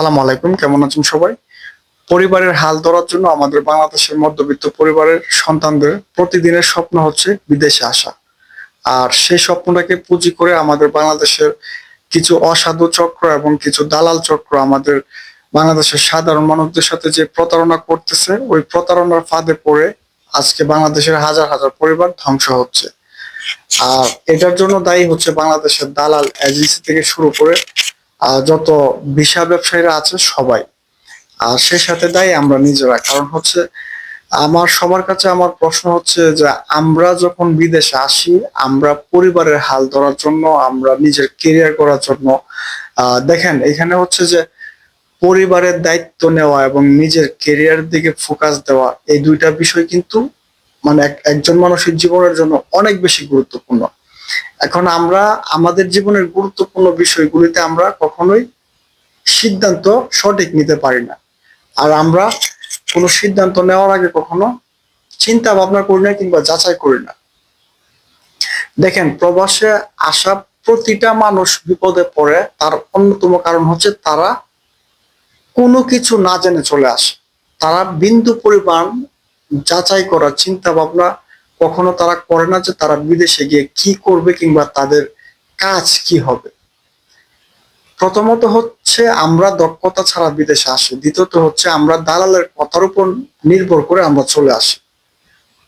আসসালামু আলাইকুম, কেমন আছেন সবাই? পরিবারের হাল ধরার জন্য আমাদের বাংলাদেশের মধ্যবিত্ত পরিবারের সন্তানদের প্রতিদিনের স্বপ্ন হচ্ছে বিদেশে আসা। আর সেই স্বপ্নটাকে পুঁজি করে আমাদের বাংলাদেশের কিছু অসাধু চক্র এবং কিছু দালাল চক্র আমাদের বাংলাদেশের সাধারণ মানুষদের সাথে যে প্রতারণা করতেছে, ওই প্রতারণার ফাঁদে পড়ে আজকে বাংলাদেশের হাজার হাজার পরিবার ধ্বংস হচ্ছে। আর এটার জন্য দায়ী হচ্ছে বাংলাদেশের দালাল এজেন্সি থেকে শুরু করে যত ভিসা ব্যবসায়ীরা আছে সবাই। আর সে সাথে দায়ী আমরা নিজেরা। কারণ হচ্ছে আমার, সবার কাছে আমার প্রশ্ন হচ্ছে যে আমরা যখন বিদেশে আসি, আমরা পরিবারের হাল ধরার জন্য, আমরা নিজের কেরিয়ার করার জন্য দেখেন, এখানে হচ্ছে যে পরিবারের দায়িত্ব নেওয়া এবং নিজের কেরিয়ার দিকে ফোকাস দেওয়া, এই দুইটা বিষয় কিন্তু মানে এক- একজন মানুষের জীবনের জন্য অনেক বেশি গুরুত্বপূর্ণ। এখন আমরা আমাদের জীবনের গুরুত্বপূর্ণ বিষয়গুলিতে আমরা কখনোই সিদ্ধান্ত সঠিক নিতে পারি না। আর আমরা কোনো সিদ্ধান্ত নেওয়ার আগে কখনো চিন্তা ভাবনা করি না কিংবা যাচাই করি না। দেখেন, প্রবাসে আসা প্রতিটা মানুষ বিপদে পড়ে, তার অন্যতম কারণ হচ্ছে তারা কোনো কিছু না জেনে চলে আসে। তারা বিন্দু পরিমাণ যাচাই করার চিন্তা ভাবনা কখনো তারা করে না যে তারা বিদেশে গিয়ে কি করবে কিংবা তাদের কাজ কি হবে। প্রথমত হচ্ছে আমরা দক্ষতা ছাড়া বিদেশে আসি। দ্বিতীয়ত হচ্ছে আমরা দালালের কথার উপর নির্ভর করে আমরা চলে আসি।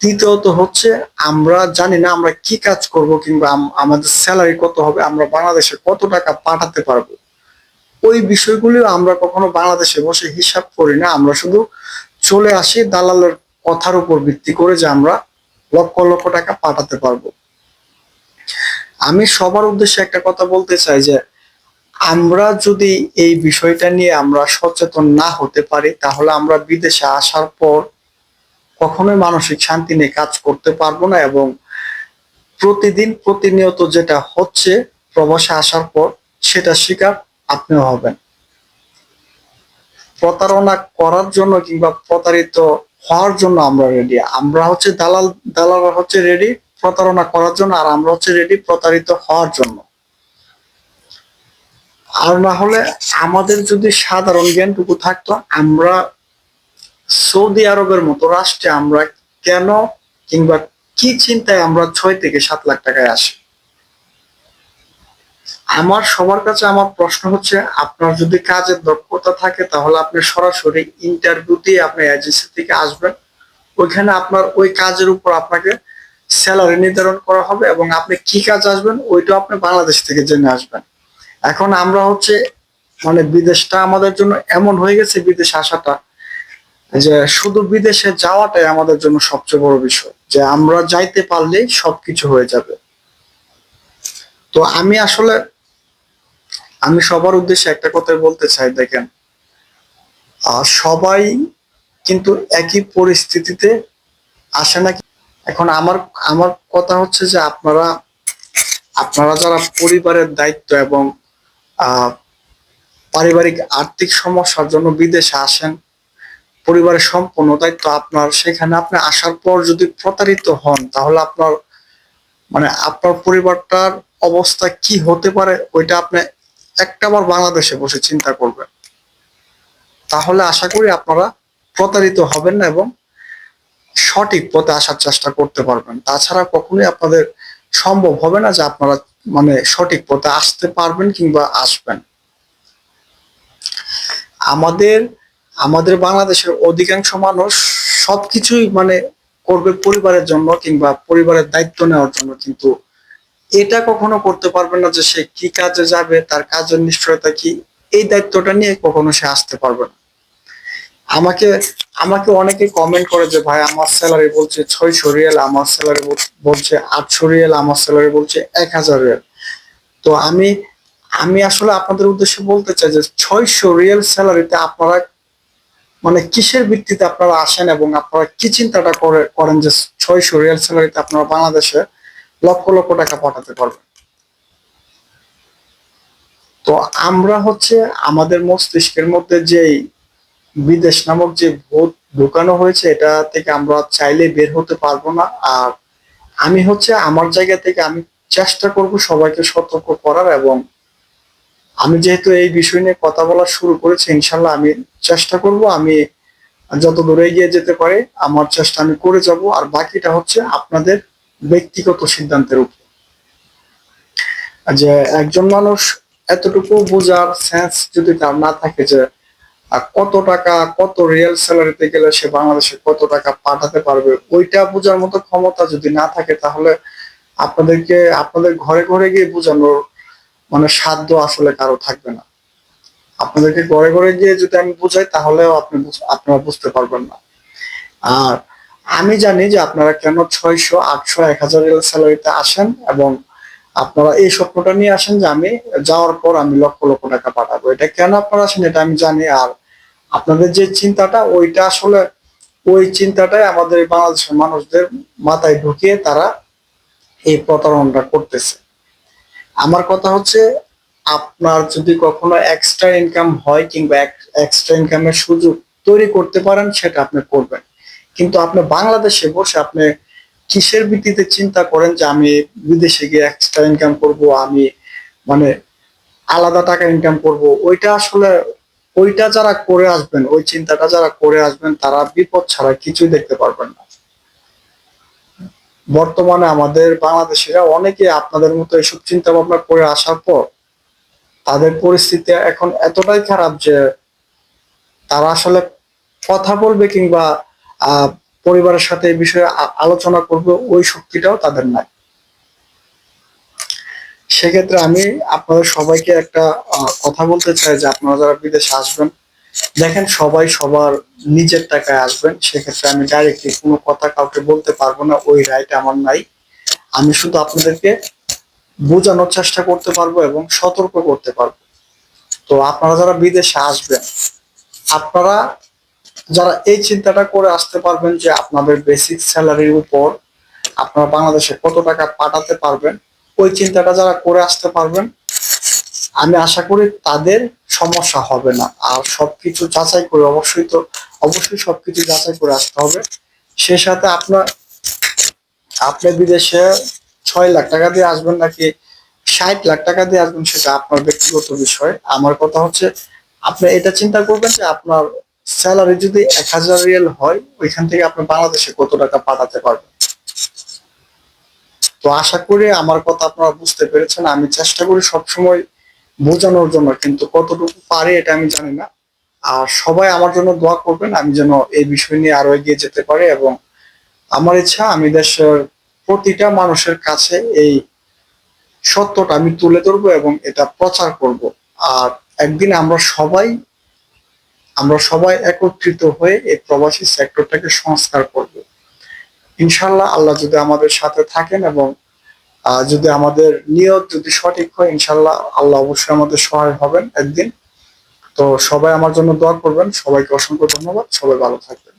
তৃতীয়ত হচ্ছে আমরা জানি না আমরা কি কাজ করব কিংবা আম- আমাদের স্যালারি কত হবে, আমরা বাংলাদেশে কত টাকা পাঠাতে পারব। ওই বিষয়গুলিও আমরা কখনো বাংলাদেশে বসে হিসাব করি না। আমরা শুধু চলে আসি দালালের কথার উপর ভিত্তি করে যে আমরা লক্ষ লক্ষ টাকা পাঠাতে পারব। আমি সবার উদ্দেশ্যে একটা কথা বলতে চাই যে, আমরা যদি এই বিষয়টা নিয়ে আমরা সচেতন না হতে পারি, তাহলে আমরা বিদেশে আসার পর কখনোই মানসিক শান্তি নিয়ে কাজ করতে পারব না এবং প্রতিদিন প্রতিনিয়ত যেটা হচ্ছে, প্রবাসে আসার পর সেটা শিকার আপনিও হবেন। প্রতারণা করার জন্য কিংবা প্রতারিত হওয়ার জন্য আমরা রেডি আমরা হচ্ছে দালাল, দালালরা হচ্ছে রেডি প্রতারণা করার জন্য আর আমরা হচ্ছে রেডি প্রতারিত হওয়ার জন্য। আর না হলে আমাদের যদি সাধারণ জ্ঞানটুকু থাকতো, আমরা সৌদি আরবের মতো রাষ্ট্রে আমরা কেন কিংবা কি চিন্তায় আমরা ছয় থেকে সাত লাখ টাকায় আসি? আমার সবার কাছে আমার প্রশ্ন হচ্ছে, আপনার যদি কাজের দক্ষতা থাকে তাহলে আপনি সরাসরি ইন্টারভিউ দিয়ে আপনি এজেন্সি থেকে আসবেন। ওইখানে আপনার ওই কাজের উপর আপনাকে স্যালারি নির্ধারণ করা হবে এবং আপনি কি কাজ আসবেন ওইটা আপনি বাংলাদেশ থেকে জেনে আসবেন। এখন আমরা হচ্ছে মানে বিদেশটা আমাদের জন্য এমন হয়ে গেছে, বিদেশে আসাটা, যে শুধু বিদেশে যাওয়াটাই আমাদের জন্য সবচেয়ে বড় বিষয়, যে আমরা যাইতে পারলেই সবকিছু হয়ে যাবে। তো আমি আসলে আমি সবার উদ্দেশ্যে একটা কথাই বলতে চাই দেখেন আহ, সবাই কিন্তু একই পরিস্থিতিতে আসে না এখন আমার আমার কথা হচ্ছে যে আপনারা আপনারা যারা পরিবারের দায়িত্ব এবং পারিবারিক আর্থিক সমস্যার জন্য বিদেশে আসেন পরিবারের সম্পূর্ণ দায়িত্ব আপনার সেখানে আপনি আসার পর যদি প্রতারিত হন তাহলে আপনার মানে আপনার পরিবারটার অবস্থা কি হতে পারে ওইটা আপনি একটাবার বাংলাদেশে বসে চিন্তা করবেন। তাহলে আশা করি আপনারা প্রতারিত হবেন না এবং সঠিক পথে আসার চেষ্টা করতে পারবেন। তাছাড়া কখনোই আপনাদের সম্ভব হবে না যে আপনারা মানে সঠিক পথে আসতে পারবেন কিংবা আসবেন। আমাদের আমাদের বাংলাদেশের অধিকাংশ মানুষ সবকিছুই মানে করবে পরিবারের জন্য কিংবা পরিবারের দায়িত্ব নেওয়ার জন্য কিন্তু এটা কখনো করতে পারবে না যে সে কি কাজে যাবে, তার কাজের নিশ্চয়তা কি, এই দায়িত্বটা নিয়ে কখনো সে আসতে পারবে না। আমাকে আমাকে অনেকে কমেন্ট করে যে, ভাই, আমার স্যালারি বলছে ছয়শো রিয়াল, আমার স্যালারি বলছে আটশো রিয়াল, আমার স্যালারি বলছে এক হাজার রিয়াল। তো আমি আমি আসলে আপনাদের উদ্দেশ্যে বলতে চাই যে, ছয়শো রিয়েল স্যালারিতে আপনারা মানে কিসের ভিত্তিতে আপনারা আসেন এবং আপনারা কি চিন্তাটা করে, করেন যে ছয়শো রিয়েল স্যালারিতে আপনারা বাংলাদেশে লক্ষ লক্ষ টাকা পাঠাতে পারবেন তো আমরা হচ্ছে আমাদের মস্তিষ্কের মধ্যে যে বিদেশ নামক যে ভূত ঢুকানো হয়েছে, এটা থেকে আমরা চাইলে বের হতে পারব না। আর আমি হচ্ছে আমার জায়গা থেকে আমি চেষ্টা করব সবাইকে সতর্ক করার এবং আমি যেহেতু এই বিষয় নিয়ে কথা বলা শুরু করেছি, ইনশাল্লাহ আমি চেষ্টা করব, আমি যত দূরে এগিয়ে যেতে পারি, আমার চেষ্টা আমি করে যাব। আর বাকিটা হচ্ছে আপনাদের ব্যক্তিগত সিদ্ধান্তের উপর। যে একজন মানুষ এতটুকু বোঝার সেন্স যদি তার না থাকে যে কত টাকা, কত রিয়েল স্যালারিতে গেলে সে বাংলাদেশে কত টাকা পাঠাতে পারবে, ওইটা বোঝার মতো ক্ষমতা যদি না থাকে তাহলে আপনাদেরকে, আপনাদের ঘরে ঘরে গিয়ে বোঝানোর মানে সাধ্য আসলে কারও থাকবে না। আপনাদেরকে ঘরে ঘরে গিয়ে যদি আমি বুঝাই তাহলেও আপনি আপনারা বুঝতে পারবেন না। আর আমি জানি যে আপনারা কেন ছয়শো, আটশো, এক হাজার স্যালারিতে আসেন এবং আপনারা এই স্বপ্নটা নিয়ে আসেন যে আমি যাওয়ার পর আমি লক্ষ লক্ষ টাকা পাঠাবো। এটা কেন আপনারা আসেন এটা আমি জানি। আর আপনাদের যে চিন্তাটা, ওইটা আসলে ওই চিন্তাটাই আমাদের বাংলাদেশের মানুষদের মাথায় ঢুকিয়ে তারা এই প্রতারণাটা করতেছে। আমার কথা হচ্ছে, আপনার যদি কখনো এক্সট্রা ইনকাম হয় কিংবা এক্সট্রা ইনকামের সুযোগ তৈরি করতে পারেন, সেটা আপনি করবেন। কিন্তু আপনি বাংলাদেশে বসে আপনি কিসের ভিত্তিতে চিন্তা করেন যে আমি বিদেশে গিয়ে এক্সট্রা ইনকাম করব, আমি মানে আলাদা টাকা ইনকাম করব? ওইটা আসলে, ওইটা যারা করে আসবেন, ওই চিন্তাটা যারা করে আসবেন, তারা বিপদ ছাড়া কিছুই দেখতে পারবেন না। বর্তমানে আমাদের বাংলাদেশিরা অনেকে আপনাদের মতো এসব চিন্তা ভাবনা করে আসার পর, তাদের পরিস্থিতি এখন এতটাই খারাপ যে তারা আসলে কথা বলবে কিংবা পরিবারের সাথে এই বিষয়ে আলোচনা করবে, ওই শক্তিটাও তাদের নাই। সেক্ষেত্রে আমি আপনাদের সবাইকে একটা কথা বলতে চাই যে আপনারা যারা বিদেশে আসবেন, দেখেন সবাই সবার নিজের টাকায় আসবেন, সেক্ষেত্রে আমি ডাইরেক্টলি কোনো কথা কাউকে বলতে পারব না, ওই রাইট আমার নাই। আমি শুধু আপনাদেরকে বোঝানোর চেষ্টা করতে পারব এবং সতর্ক করতে পারব। তো আপনারা যারা বিদেশে আসবেন, আপনারা যারা এই চিন্তাটা করে আসতে পারবেন যে আপনাদের বেসিক স্যালারির উপর আপনারা বাংলাদেশে কত টাকা পাঠাতে পারবেন, ওই চিন্তাটা যারা করে আসতে পারবেন, আমি আশা করি তাদের সমস্যা হবে না। আর সবকিছু যাচাই করে অবশ্যই তো, অবশ্যই সবকিছু যাচাই করে আসতে হবে। সে সাথে আপনার, আপনি বিদেশে ছয় লাখ টাকা দিয়ে আসবেন নাকি ষাট লাখ টাকা দিয়ে আসবেন, সেটা আপনার ব্যক্তিগত বিষয়। আমার কথা হচ্ছে, আপনি এটা চিন্তা করবেন যে আপনার স্যালারি যদি এক হাজার রিয়েল হয়, ওইখান থেকে আপনি বাংলাদেশে কত টাকা পাঠাতে পারবেন? তো আশা করি আমার কথা আপনারা বুঝতে পেরেছেন। আমি চেষ্টা করি সবসময় বোঝানোর জন্য, কিন্তু কতটুকু পারি এটা আমি জানি না। আর সবাই আমার জন্য দোয়া করবেন, আমি যেন এই বিষয় নিয়ে আরও এগিয়ে যেতে পারি এবং আমার ইচ্ছা, আমি দেশের প্রতিটা মানুষের কাছে এই সত্যটা আমি তুলে ধরবো এবং এটা প্রচার করব। আর একদিন আমরা সবাই আমরা সবাই একত্রিত হয়ে এই প্রবাসী সেক্টরটাকে সংস্কার করব। ইনশাল্লাহ আল্লাহ যদি আমাদের সাথে থাকেন এবং যদি আমাদের নিয়ত যদি সঠিক হয় ইনশাল্লাহ আল্লাহ অবশ্যই আমাদের সহায় হবেন একদিন। তো সবাই আমার জন্য দোয়া করবেন। সবাইকে অসংখ্য ধন্যবাদ। সবাই ভালো থাকবেন।